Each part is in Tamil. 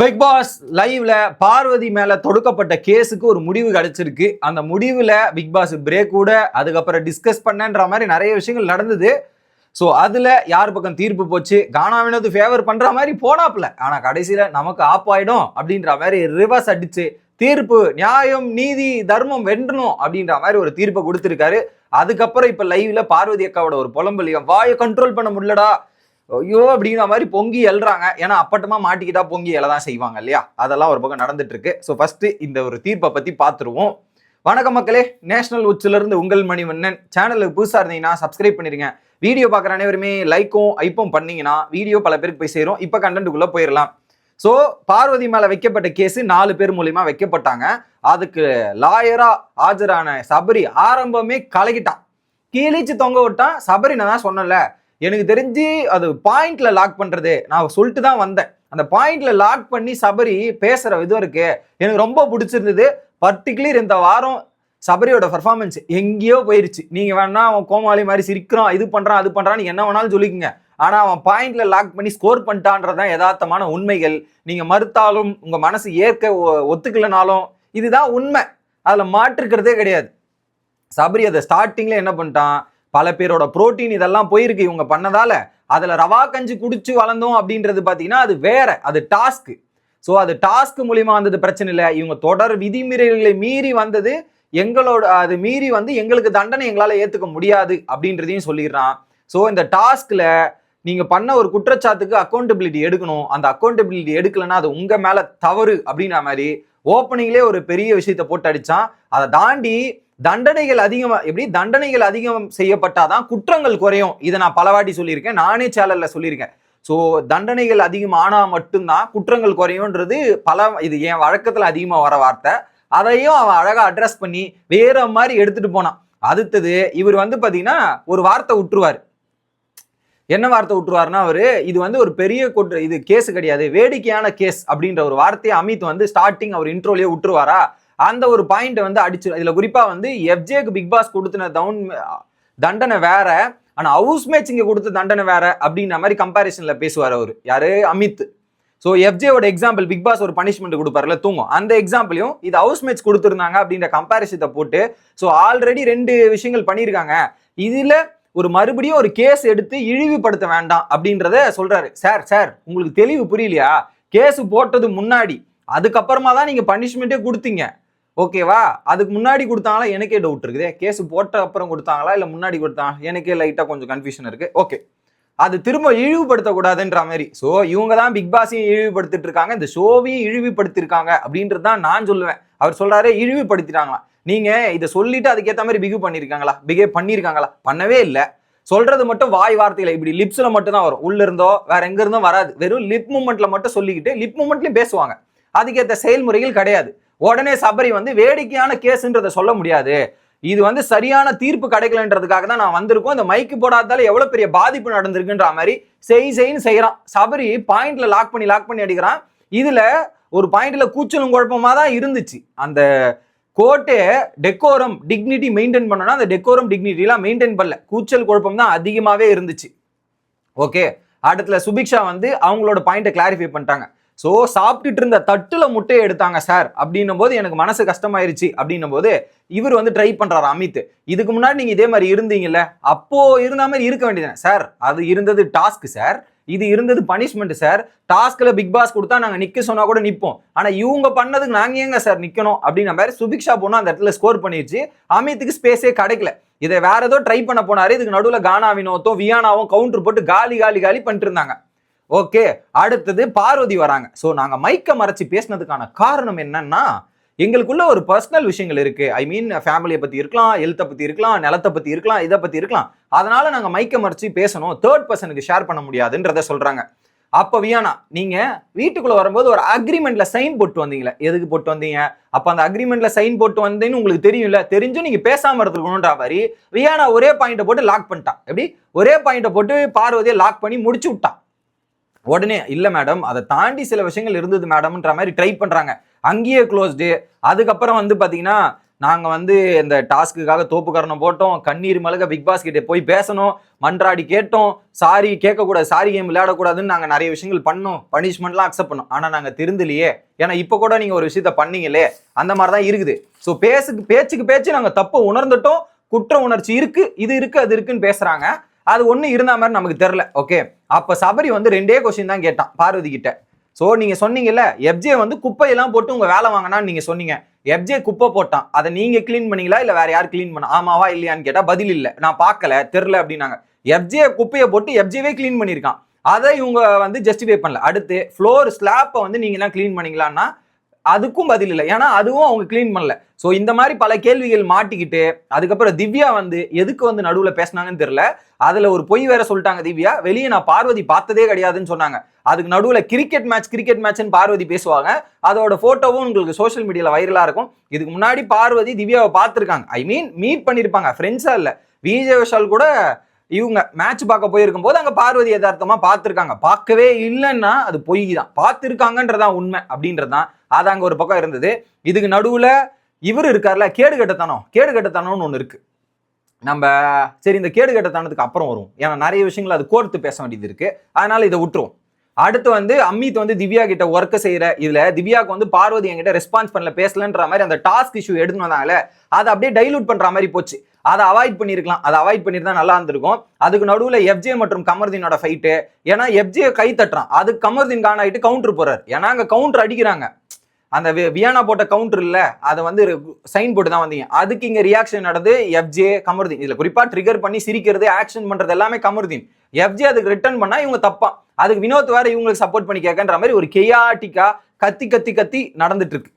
பிக் பாஸ் லைவ்ல பார்வதி மேல தொடுக்கப்பட்ட கேஸுக்கு ஒரு முடிவு கிடைச்சிருக்கு. அந்த முடிவுல பிக் பாஸ் பிரேக் கூட அதுக்கப்புறம் டிஸ்கஸ் பண்ணன்ற மாதிரி நிறைய விஷயங்கள் நடந்தது. ஸோ அதுல யார் பக்கம் தீர்ப்பு போச்சு? கானாவினது ஃபேவர் பண்ற மாதிரி போனாப்ல ஆனா கடைசியில நமக்கு ஆப் ஆயிடும் அப்படின்ற மாதிரி ரிவர்ஸ் அடிச்சு தீர்ப்பு நியாயம் நீதி தர்மம் வென்றணும் அப்படின்ற மாதிரி ஒரு தீர்ப்பை கொடுத்துருக்காரு. அதுக்கப்புறம் இப்ப லைவ்ல பார்வதி அக்காவோட ஒரு புலம்பலிய வாயை கண்ட்ரோல் பண்ண முடியலடா. ஐயோ அப்படிங்கிற மாதிரி பொங்கி எழுறாங்க ஏன்னா அப்பட்டமா மாட்டிக்கிட்டா பொங்கி எழதான் செய்வாங்க இல்லையா? அதெல்லாம் ஒரு பக்கம் நடந்துட்டு இருக்கு ஸோ ஃபர்ஸ்ட் இந்த ஒரு தீர்ப்பை பத்தி பார்த்துருவோம் வணக்கம் மக்களே. நேஷனல் உச்சிலிருந்து உங்கள் மணிவண்ணன். சேனலுக்கு புதுசா இருந்தீங்கன்னா சப்ஸ்கிரைப் பண்ணிருங்க. வீடியோ பார்க்குற அனைவருமே லைக்கும் ஐப்பும் பண்ணீங்கன்னா வீடியோ பல பேருக்கு போய் சேரும். இப்போ கண்டென்ட்டுக்குள்ள போயிடலாம் ஸோ பார்வதி மேல வைக்கப்பட்ட கேஸ் நாலு பேர் மூலியமா வைக்கப்பட்டாங்க. அதுக்கு லாயரா ஆஜரான சபரி ஆரம்பமே கலகிட்டான். கீழிச்சு தொங்க விட்டான். சபரி நான் தான் சொன்னல எனக்கு தெரிஞ்சு அது பாயிண்ட்ல லாக் பண்றது. நான் சொல்லிட்டு தான் வந்தேன். அந்த பாயிண்ட்ல லாக் பண்ணி சபரி பேசுற விதம் இருக்கு. எனக்கு ரொம்ப பிடிச்சிருந்தது. பர்டிகுலர் இந்த வாரம் சபரியோட பர்ஃபார்மன்ஸ் எங்கேயோ போயிருச்சு. நீங்க வேணா அவன் கோமாளி மாதிரி சிரிக்கிறான் இது பண்றான் அது பண்றான்னு என்ன வேணாலும் சொல்லிக்கங்க. ஆனா அவன் பாயிண்ட்ல லாக் பண்ணி ஸ்கோர் பண்ணிட்டான்றதான் யதார்த்தமான உண்மைகள். நீங்க மறுத்தாலும் உங்க மனசு ஏற்க ஒ- இதுதான் உண்மை. அதுல மாற்றுக்கிறதே கிடையாது. சபரி அதை ஸ்டார்டிங்ல என்ன பண்ணிட்டான்? பல பேரோட புரோட்டீன் இதெல்லாம் போயிருக்கு. இவங்க பண்ணதால அதில் ரவா கஞ்சி குடிச்சு வளர்ந்தோம் அப்படின்றது பார்த்தீங்கன்னா அது வேற. அது டாஸ்க் ஸோ அது டாஸ்க் மூலிமா வந்தது பிரச்சனை இல்லை. இவங்க தொடர் விதிமுறைகளை மீறி வந்தது எங்களோட அது மீறி வந்து எங்களுக்கு தண்டனை எங்களால் ஏற்றுக்க முடியாது அப்படின்றதையும் சொல்லிடுறான். ஸோ இந்த டாஸ்கில் நீங்கள் பண்ண ஒரு குற்றச்சாட்டுக்கு அக்கௌண்டபிலிட்டி எடுக்கணும். அந்த அக்கௌண்டபிலிட்டி எடுக்கலைன்னா அது உங்கள் மேலே தவறு அப்படின்ற மாதிரி ஓப்பனிங்லேயே ஒரு பெரிய விஷயத்தை போட்டு அடித்தான் அதை தாண்டி தண்டனைகள் அதிகமாக எப்படி? தண்டனைகள் அதிகம் செய்யப்பட்டாதான் குற்றங்கள் குறையும். இதை நான் பலவாட்டி சொல்லியிருக்கேன். நானே சேனலில் சொல்லியிருக்கேன். ஸோ தண்டனைகள் அதிகமானா மட்டும்தான் குற்றங்கள் குறையும்ன்றது பல இது என் வழக்கத்தில் அதிகமாக வர வார்த்தை. அதையும் அவன் அழகாக அட்ரஸ் பண்ணி வேற மாதிரி எடுத்துகிட்டு போனான். அடுத்தது இவர் வந்து பார்த்தீங்கன்னா ஒரு வார்த்தை விட்டுருவார் என்ன வார்த்தை விட்டுருவார்னா அவரு இது வந்து ஒரு பெரிய குற்ற இது கேஸ் கிடையாது. வேடிக்கையான கேஸ் அப்படின்ற ஒரு வார்த்தையை அமித் வந்து ஸ்டார்டிங் அவர் இன்ட்ரோலேயே விட்டுருவாரா அந்த ஒரு பாயிண்ட் வந்து அடிச்சு இதுல குறிப்பா வந்து எஃப்ஜேக்கு பிக் பாஸ் கொடுத்தின டவுன் தண்டனை வேற ஆனா ஹவுஸ் மேட்சிங்க கொடுத்த தண்டனை வேற அப்படின்ற மாதிரி கம்பாரிசன்ல பேசுவார் அவர். யாரு? அமித். ஸோ எஃப்ஜேவோட எக்ஸாம்பிள் பிக் பாஸ் ஒரு பனிஷ்மெண்ட் கொடுப்பாருல தூங்கும். அந்த எக்ஸாம்பிளையும் இது ஹவுஸ் மேட்ச் கொடுத்துருந்தாங்க அப்படின்ற கம்பாரிசத்தை போட்டு ஸோ ஆல்ரெடி ரெண்டு விஷயங்கள் பண்ணியிருக்காங்க. இதுல ஒரு மறுபடியும் ஒரு கேஸ் எடுத்து இழிவுபடுத்த வேண்டாம் அப்படின்றத சொல்றாரு. சார் சார் உங்களுக்கு தெளிவு புரியலையா? கேஸ் போட்டது முன்னாடி. அதுக்கப்புறமா தான் நீங்க பனிஷ்மெண்ட்டே கொடுத்தீங்க. ஓகேவா? அதுக்கு முன்னாடி கொடுத்தாங்களா? எனக்கே டவுட் இருக்குதே. கேஸ் போட்ட அப்புறம் கொடுத்தாங்களா? இல்லை முன்னாடி கொடுத்தாங்க எனக்கே லைட்டாக கொஞ்சம் கன்ஃபியூஷன் இருக்குது ஓகே அது திரும்ப இழிவுபடுத்தக்கூடாதுன்ற மாதிரி. ஸோ இவங்க தான் பிக் பாஸையும் இழிவுபடுத்திட்டு இருக்காங்க. இந்த ஷோவையும் இழிவுபடுத்திருக்காங்க அப்படின்றது தான் நான் சொல்லுவேன். அவர் சொல்றாரு இழிவுபடுத்திட்டாங்களா? நீங்க இதை சொல்லிட்டு அதுக்கேற்ற மாதிரி பிஹேவ் பண்ணியிருக்காங்களா பிஹேவ் பண்ணியிருக்காங்களா பண்ணவே இல்லை. சொல்றது மட்டும் வாய் வார்த்தையில. இப்படி லிப்ஸ்ல மட்டும் தான் வரும். உள்ள இருந்தோ வேற எங்க இருந்தோ வராது. வெறும் லிப் மூமெண்ட்ல மட்டும் சொல்லிக்கிட்டு லிப் மூமெண்ட்லயும் பேசுவாங்க. அதுக்கேற்ற செயல்முறைகள் கிடையாது. உடனே சபரி வந்து வேடிக்கையான கேஸ்ன்றதை சொல்ல முடியாது. இது வந்து சரியான தீர்ப்பு கிடைக்கலன்றதுக்காக தான் நான் வந்திருக்கோம். இந்த மைக்கு போடாததால எவ்வளவு பெரிய பாதிப்பு நடந்திருக்குன்ற மாதிரி செய் செய்ன்னு செய்யறான் சபரி பாயிண்ட்ல லாக் பண்ணி லாக் பண்ணி அடிக்கிறான். இதுல ஒரு பாயிண்ட்ல கூச்சலும் குழப்பமா தான் இருந்துச்சு. அந்த கோர்ட்டே டெக்கோரம் டிக்னிட்டி மெயின்டைன் பண்ணனா அந்த டெக்கோரம் டிக்னிட்டிலாம் மெயின்டைன் பண்ணல. கூச்சல் குழப்பம் தான் அதிகமாகவே இருந்துச்சு. ஓகே அடுத்துல சுபிக்ஷா வந்து அவங்களோட பாயிண்ட்டை கிளாரிஃபை பண்ணிட்டாங்க. ஸோ சாப்பிட்டுட்டு இருந்த தட்டுல முட்டையை எடுத்தாங்க சார் அப்படின்னும் போது எனக்கு மனசு கஷ்டமாயிருச்சு. அப்படின்னும் போது இவர் வந்து ட்ரை பண்றாரு அமித். இதுக்கு முன்னாடி நீங்க இதே மாதிரி இருந்தீங்கல்ல அப்போ இருந்த மாதிரி இருக்க வேண்டியதுதானே சார் அது இருந்தது டாஸ்க் சார் இது இருந்தது பனிஷ்மெண்ட் சார் டாஸ்க்ல பிக் பாஸ் கொடுத்தா நாங்க நிக்க சொன்னா கூட நிப்போம். ஆனா இவங்க பண்ணதுக்கு நாங்க ஏங்க சார் நிக்கணும்? அப்படின்ன மாதிரி சுபிக்ஷா போனா அந்த இடத்துல ஸ்கோர் பண்ணிடுச்சு அமித்துக்கு ஸ்பேஸே கிடைக்கல. இதை வேற ஏதோ ட்ரை பண்ண போனாரு. இதுக்கு நடுவில் கானா வினோத்தும் வியானாவும் கவுண்டர் போட்டு காலி காலி காலி பண்ணிட்டு இருந்தாங்க. ஓகே அடுத்தது பார்வதி வராங்க. ஸோ நாங்கள் மைக்கை மறைச்சு பேசினதுக்கான காரணம் என்னன்னா எங்களுக்குள்ள ஒரு பர்சனல் விஷயங்கள் இருக்கு. ஐ மீன் ஃபேமிலியை பத்தி இருக்கலாம் ஹெல்த்தை பத்தி இருக்கலாம் நிலத்தை பத்தி இருக்கலாம் இதை பத்தி இருக்கலாம். அதனால நாங்க மைக்க மறைச்சு பேசணும். தேர்ட் பர்சனுக்கு ஷேர் பண்ண முடியாதுன்றத சொல்றாங்க. அப்ப வியானா நீங்க வீட்டுக்குள்ள வரும்போது ஒரு அக்ரிமெண்ட்ல சைன் போட்டு வந்தீங்களே? எதுக்கு போட்டு வந்தீங்க? அப்ப அந்த அக்ரிமெண்ட்ல சைன் போட்டு வந்தேன்னு உங்களுக்கு தெரியும்ல? தெரிஞ்சும் நீங்க பேசாம இருந்திருக்கணும்ன்ற மாதிரி வியானா ஒரே பாயிண்ட்டை போட்டு லாக் பண்ணிட்டான் எப்படி? ஒரே பாயிண்ட்டை போட்டு பார்வதியை லாக் பண்ணி முடிச்சு விட்டான் உடனே இல்லை மேடம் அதை தாண்டி சில விஷயங்கள் இருந்தது மேடம்ன்ற மாதிரி ட்ரை பண்ணுறாங்க அங்கேயே க்ளோஸ்டு அதுக்கப்புறம் வந்து பார்த்தீங்கன்னா நாங்கள் வந்து இந்த டாஸ்க்குக்காக தோப்புக்காரனை போட்டோம். கண்ணீர் மலக பிக் பாஸ் கிட்டே போய் பேசணும். மன்றாடி கேட்டோம். சாரி கேட்கக்கூடாது. சாரி கேம் விளையாடக்கூடாதுன்னு நாங்கள் நிறைய விஷயங்கள் பண்ணோம். பனிஷ்மெண்ட்லாம் அக்செப்ட் பண்ணோம். ஆனால் நாங்கள் திருந்தலையே. ஏன்னா இப்போ கூட நீங்கள் ஒரு விஷயத்த பண்ணீங்களே அந்த மாதிரி தான் இருக்குது. ஸோ பேசுக்கு பேச்சுக்கு பேச்சு நாங்கள் தப்பை உணர்ந்துட்டோம். குற்ற உணர்ச்சி இருக்கு. இது இருக்குது அது இருக்குன்னு பேசுகிறாங்க அது ஒன்று இருந்தால் மாதிரி நமக்கு தெரில ஓகே அப்போ சபரி வந்து ரெண்டே கொஸ்டின் தான் கேட்டான் பார்வதி கிட்ட. ஸோ நீங்கள் சொன்னீங்கல்ல எப்ஜே வந்து குப்பையெல்லாம் போட்டு உங்கள் வேலை வாங்கினான்னு நீங்கள் சொன்னீங்க. எப்ஜே குப்பை போட்டான். அதை நீங்கள் க்ளீன் பண்ணீங்களா? இல்லை வேற யார் க்ளீன் பண்ண? ஆமாவா இல்லையான்னு கேட்டால் பதில் இல்லை. நான் பார்க்கல தெரில அப்படின்னாங்க. எப்ஜே குப்பையை போட்டு எப்ஜேவே க்ளீன் பண்ணியிருக்கான். அதை இவங்க வந்து ஜஸ்டிஃபை பண்ணல. அடுத்து ஃப்ளோர் ஸ்லாப்பை வந்து நீங்கள் தான் க்ளீன் பண்ணீங்களான்னா அதுக்கும் பதில் இல்லை. ஏன்னா அதுவும் அவங்க க்ளீன் பண்ணல. ஸோ இந்த மாதிரி பல கேள்விகள் மாட்டிக்கிட்டு அதுக்கப்புறம் திவ்யா வந்து எதுக்கு வந்து நடுவில் பேசினாங்கன்னு தெரியல. அதில் ஒரு பொய் வேற சொல்லிட்டாங்க திவ்யா. வெளியே நான் பார்வதி பார்த்ததே கிடையாதுன்னு சொன்னாங்க. அதுக்கு நடுவில் கிரிக்கெட் மேட்ச் கிரிக்கெட் மேட்ச்னு பார்வதி பேசுவாங்க. அதோட ஃபோட்டோவும் உங்களுக்கு சோஷியல் மீடியாவில் வைரலாக இருக்கும். இதுக்கு முன்னாடி பார்வதி திவ்யாவை பார்த்துருக்காங்க. ஐ மீன் மீட் பண்ணியிருப்பாங்க ஃப்ரெண்ட்ஸாக இல்லை. விஜய் விஷால் கூட இவங்க மேட்ச் பார்க்க போயிருக்கும் போது அங்க பார்வதி யதார்த்தமா பார்த்துருக்காங்க. பார்க்கவே இல்லைன்னா அது பொய் தான் பார்த்துருக்காங்கன்றதான் உண்மை அப்படின்றதான் அது அங்க ஒரு பக்கம் இருந்தது. இதுக்கு நடுவுல இவர் இருக்கார்ல கேடு கட்டத்தனம். கேடு கட்டத்தனம்னு ஒன்று இருக்கு. நம்ம சரி இந்த கேடு கட்டத்தனத்துக்கு அப்புறம் வரும் ஏன்னா நிறைய விஷயங்கள் அது கோர்த்து பேச வேண்டியது இருக்கு. அதனால இதை விட்டுருவோம். அடுத்து வந்து அம்மித் வந்து திவ்யா கிட்ட ஒர்க் செய்யற இதுல திவ்யாக்கு வந்து பார்வதி என்கிட்ட ரெஸ்பான்ஸ் பண்ணல பேசலன்ற மாதிரி அந்த டாஸ்க் இஷ்யூ எடுத்துன்னு வந்தாங்கல்ல அதை அப்படியே டைலூட் பண்ற மாதிரி போச்சு. அதை அவாய்ட் பண்ணியிருக்கலாம். அதை அவாய்ட் பண்ணியிருந்தா நல்லா இருந்திருக்கும். அதுக்கு நடுவில் எஃப்ஜே மற்றும் கமர்தீனோட ஃபைட்டு ஏன்னா எஃப்ஜே கை தட்டுறான். அதுக்கு கமர்தீன் கான் ஆகிட்டு கவுண்டர் போறாரு. ஏன்னா அங்கே கவுண்டர் அடிக்கிறாங்க. அந்த வியானா போட்ட கவுண்டர் இல்லை. அதை வந்து சைன் போட்டு தான் வந்தீங்க. அதுக்கு இங்கே ரியாக்ஷன் நடந்து எஃப்ஜே கமர்தீன். இதில் குறிப்பாக ட்ரிகர் பண்ணி சிரிக்கிறது ஆக்ஷன் பண்ணுறது எல்லாமே கமர்தீன். எஃப்ஜே அதுக்கு ரிட்டர்ன் பண்ணால் இவங்க தப்பா. அதுக்கு வினோத் வேற இவங்களுக்கு சப்போர்ட் பண்ணி கேட்கன்ற மாதிரி ஒரு கெயாட்டிக்கா கத்தி கத்தி கத்தி நடந்துட்டு இருக்கு.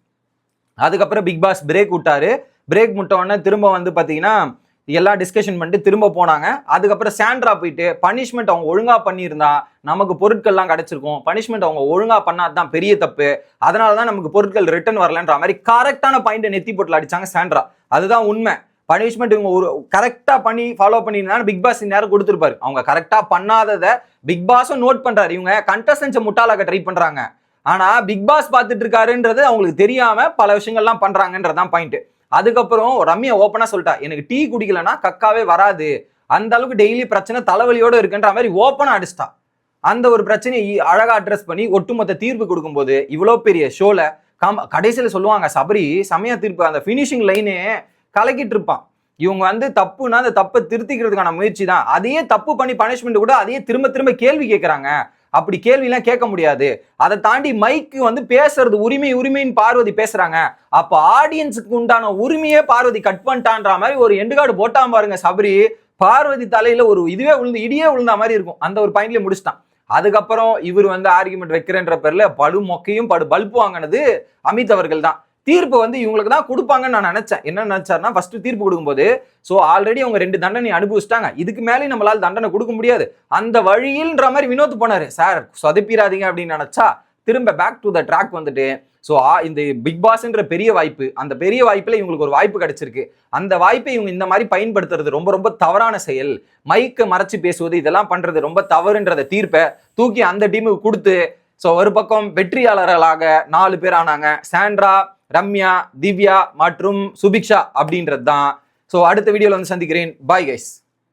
அதுக்கப்புறம் பிக் பாஸ் பிரேக் விட்டாரு. பிரேக் முட்ட திரும்ப வந்து பார்த்தீங்கன்னா எல்லா டிஸ்கஷன் பண்ணிட்டு திரும்ப போனாங்க. அதுக்கப்புறம் சாண்ட்ரா போயிட்டு பனிஷ்மெண்ட் அவங்க ஒழுங்காக பண்ணியிருந்தா நமக்கு பொருட்கள்லாம் கிடைச்சிருக்கும். பனிஷ்மெண்ட் அவங்க ஒழுங்கா பண்ணாதான் பெரிய தப்பு. அதனால தான் நமக்கு பொருட்கள் ரிட்டர்ன் வரலன்ற மாதிரி கரெக்டான பாயிண்ட் நெத்தி போட்டில் அடிச்சாங்க சாண்ட்ரா. அதுதான் உண்மை. பனிஷ்மெண்ட் இவங்க ஒரு கரெக்டாக பண்ணி ஃபாலோ பண்ணியிருந்தா பிக் பாஸ் நேரம் கொடுத்துருப்பாரு. அவங்க கரெக்டாக பண்ணாததை பிக் பாஸும் நோட் பண்ணுறாரு இவங்க கண்டஸ்டன்ஸை முட்டாளாக்க ட்ரை பண்ணுறாங்க ஆனால் பிக் பாஸ் பார்த்துட்டு இருக்காருன்றது அவங்களுக்கு தெரியாமல் பல விஷயங்கள்லாம் பண்ணுறாங்கன்றதான் பாயிண்ட்டு அதுக்கப்புறம் ரம்யா ஓப்பனா சொல்லிட்டா எனக்கு டீ குடிக்கலன்னா கக்காவே வராது. அந்த அளவுக்கு டெய்லி பிரச்சனை தலைவலியோட இருக்குன்ற மாதிரி ஓப்பனா அடிச்சிட்டா. அந்த ஒரு பிரச்சனையை அழகா அட்ரஸ் பண்ணி ஒட்டுமொத்த தீர்ப்பு கொடுக்கும்போது இவ்வளோ பெரிய ஷோல கம் கடைசியில் சொல்லுவாங்க சபரி சமய தீர்ப்பு. அந்த ஃபினிஷிங் லைனே கலக்கிட்டு இருப்பான். இவங்க வந்து தப்புனா அந்த தப்பை திருத்திக்கிறதுக்கான முயற்சி தான். அதையே தப்பு பண்ணி பனிஷ்மெண்ட் கூட அதையே திரும்ப திரும்ப கேள்வி கேட்குறாங்க அப்படி கேள்விலாம் கேட்க முடியாது. அதை தாண்டி மைக்கு வந்து பேசுறது உரிமை உரிமைன்னு பார்வதி பேசுறாங்க. அப்ப ஆடியன்ஸுக்கு உண்டான உரிமையே பார்வதி கட் பண்ணிட்டான்ற மாதிரி ஒரு எண்டுகாடு போட்டாம பாருங்க சபரி. பார்வதி தலையில ஒரு இதுவே விழுந்து இடியே விழுந்த மாதிரி இருக்கும். அந்த ஒரு பாயிண்ட்ல முடிச்சிட்டான். அதுக்கப்புறம் இவர் வந்து ஆர்குமெண்ட் வைக்கிறேன்ற பேர்ல படு மொக்கையும் படு பல்ப் வாங்கினது அமித் அவர்கள் தான். தீர்ப்பு வந்து இவங்களுக்கு தான் கொடுப்பாங்கன்னு நான் நினைச்சேன். என்ன நினைச்சாருன்னா ஃபர்ஸ்ட் தீர்ப்பு கொடுக்கும்போது ஸோ ஆல்ரெடி அவங்க ரெண்டு தண்டனை அனுபவிச்சிட்டாங்க. இதுக்கு மேலே நம்மளால் தண்டனை கொடுக்க முடியாது. அந்த வழியில்ன்ற மாதிரி வினோத் போனார். சார் சொதப்பிடாதீங்க அப்படின்னு நினைச்சா திரும்ப பேக் டு த ட்ராக் வந்துட்டு ஸோ இந்த பிக் பாஸ்ன்ற பெரிய வாய்ப்பு அந்த பெரிய வாய்ப்பில் இவங்களுக்கு ஒரு வாய்ப்பு கிடைச்சிருக்கு. அந்த வாய்ப்பை இவங்க இந்த மாதிரி பயன்படுத்துறது ரொம்ப ரொம்ப தவறான செயல். மைக்கை மறைச்சு பேசுவது இதெல்லாம் பண்ணுறது ரொம்ப தவறுன்றத தீர்ப்பை தூக்கி அந்த டீமுக்கு கொடுத்து ஸோ ஒரு பக்கம் வெற்றியாளர்களாக நாலு பேர் ஆனாங்க. சாண்ட்ரா ரம்யா திவ்யா மற்றும் சுபிக்ஷா அப்படின்றது தான் ஸோ அடுத்த வீடியோவில் வந்து சந்திக்கிறேன். Bye guys